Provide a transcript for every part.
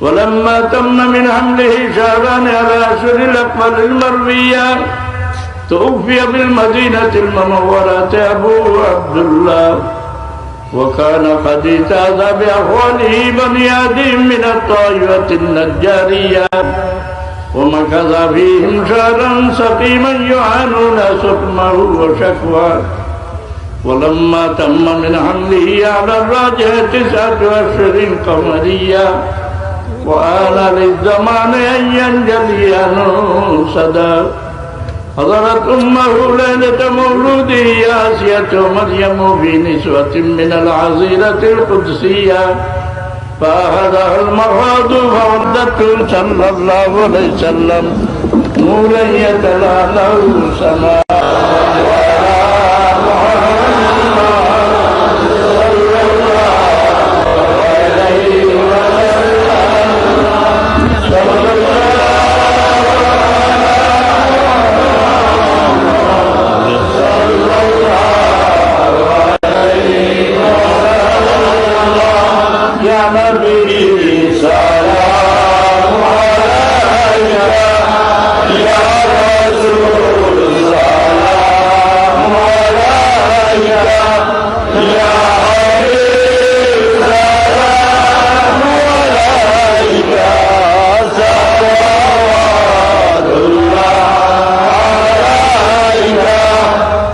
ولما تم من حمله شهران على أشهر الأكمل المروية توفي بالمدينة المنورة أبوه عبد الله وكان قد اجتاز بأخواله بني آدم من الطائفة النجارية. ومكث فيهم شهرا سقيما يعانون سقمه وشكواه. ولما تم من حمله على الراجح تسعة أشهر قمرية وآل للزمان أن ينجلي صدى. حضرت أمه ليلة مولوده آسية مريم في نسوة من العزيرة القدسية. فأخذها المراد فوردته صلى الله عليه وسلم نورا يتلالى سماء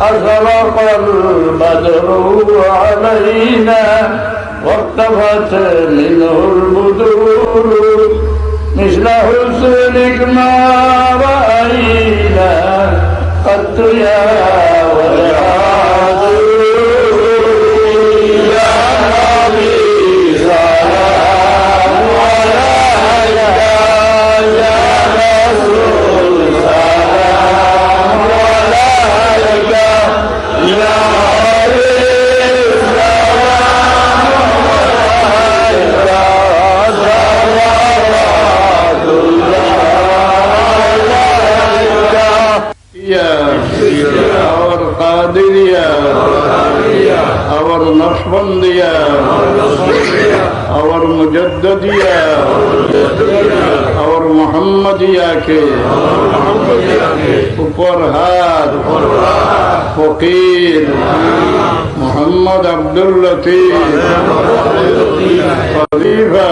أشرق البدر علينا واقتفت منه البدور مثل حسنك ما رأينا قد يا مرحبا بيا أور مجدد يا أور محمد يا کے اوپر ہاتھ فقیر محمد عبد اللطیف خلیفہ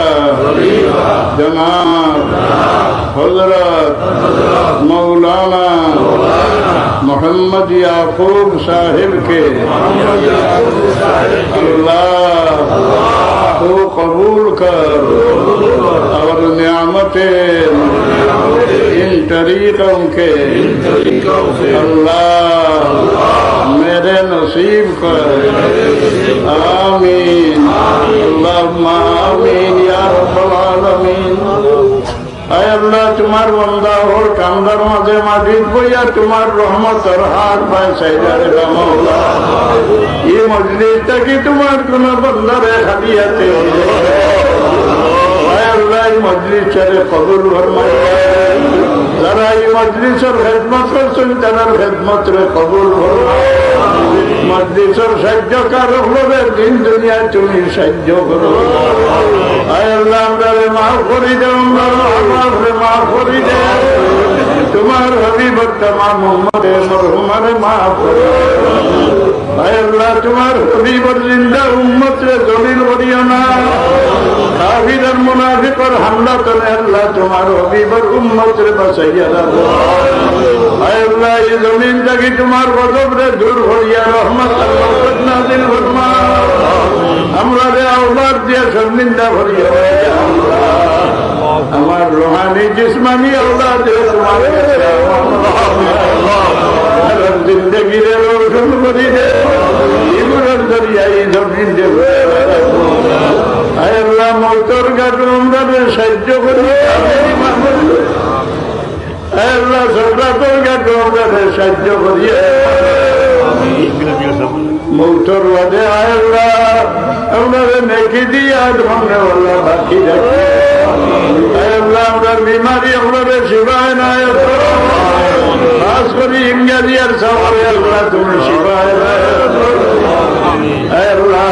جناب حضرت. مولانا. মোহাম্মদ ইয়াকুব সাহেবকে আল্লাহ তো কবুল কর আর নিয়ামতের ان طریقوں کے اللہ میرے نصیب کر آمین اللہم آمین یا رب العالمین আল্লাহ তোমার বন্দা ওর কান্দার মাঝে মাটির বইয়া তোমার রহমতের হাত এই মজলিসটা কি তোমার কোন বন্দারে সাহায্য করো আমরা তোমার হবিবর তোমার মোহাম্মদে মরহুমারে মাফ আল্লাহ তোমার হবিবর জিন্দা উম্মত জলিল করিও না মুনাফিকর হামলা করে আল্লাহ তোমার হবিবর উম্মত রে বাঁচাইয়া এই জমিন থেকে তোমার গজব রে দূর হইয়া রহমত নাজিল ফরমা আমরা রে আওলাদ দিয়ে শর্মিন্দা ভরিয়া জিসমানি আওলাদ রে তোমার জিন্দগি রে রোশন করি দে আল্লাহ সাহায্য করি আল্লাহ মৌতর বাদে আল্লাহ নেকি দিয়ে আল্লাহ বাকি রাখি সবাই আল্লাহ তুমি শিবায় আল্লাহ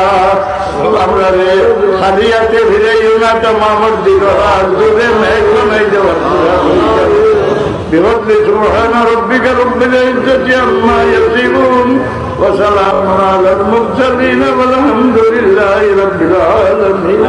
আমরা আমারে খালিয়াতে ফিরাইও না তামামর দিল আর দূরে মেঘ বানাই দেওয়ার بفضل سبحان ربك رب العزة عما يصفون وسلام على المرسلين والحمد لله رب العالمين